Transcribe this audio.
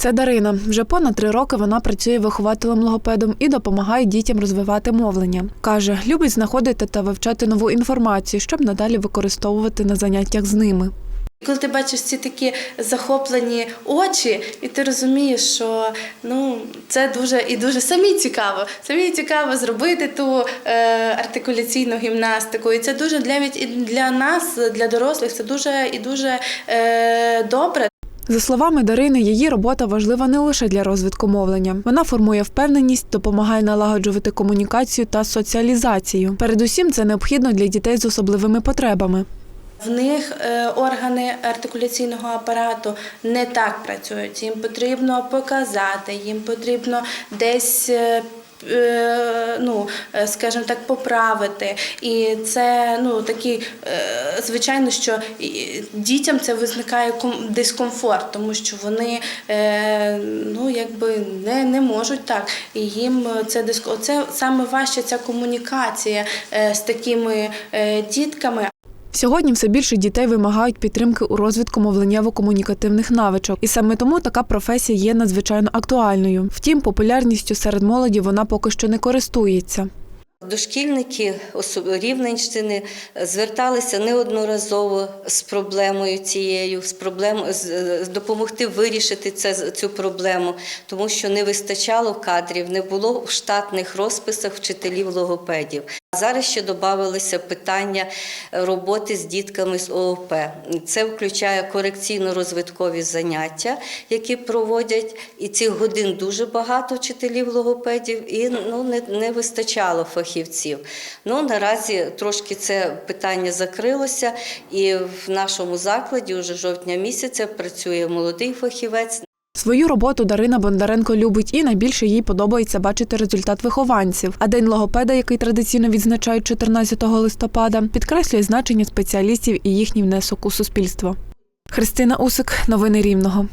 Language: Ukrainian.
Це Дарина. Вже понад три роки вона працює вихователем логопедом і допомагає дітям розвивати мовлення. Каже, любить знаходити та вивчати нову інформацію, щоб надалі використовувати на заняттях з ними. Коли ти бачиш ці такі захоплені очі, і ти розумієш, що ну це дуже і дуже самі цікаво. Самі цікаво зробити ту е, артикуляційну гімнастику. І це дуже навіть і для нас, для дорослих, це дуже і дуже е, добре. За словами Дарини, її робота важлива не лише для розвитку мовлення. Вона формує впевненість, допомагає налагоджувати комунікацію та соціалізацію. Передусім, це необхідно для дітей з особливими потребами. В них е, органи артикуляційного апарату не так працюють. Їм потрібно показати, їм потрібно десь. Е, Ну, е, скажімо так, поправити, і це ну такі, е, звичайно, що дітям це визникає ком- дискомфорт, тому що вони ну якби не, не можуть так. І їм це диско. Це саме важче ця комунікація з такими дітками. Сьогодні все більше дітей вимагають підтримки у розвитку мовленнєво-комунікативних навичок, і саме тому така професія є надзвичайно актуальною. Втім, популярністю серед молоді вона поки що не користується. Дошкільники Рівненщини зверталися неодноразово з проблемою цією, з проблем з, з- допомогти вирішити це, цю проблему, тому що не вистачало кадрів, не було в штатних розписах вчителів логопедів. Зараз ще додавалися питання роботи з дітками з ООП. Це включає корекційно-розвиткові заняття, які проводять, і цих годин дуже багато вчителів логопедів, і ну не, не вистачало фахівців. Ну наразі трошки це питання закрилося, і в нашому закладі уже жовтня місяця працює молодий фахівець. Свою роботу Дарина Бондаренко любить і найбільше їй подобається бачити результат вихованців. А день логопеда, який традиційно відзначають 14 листопада, підкреслює значення спеціалістів і їхній внесок у суспільство. Христина Усик, новини Рівного.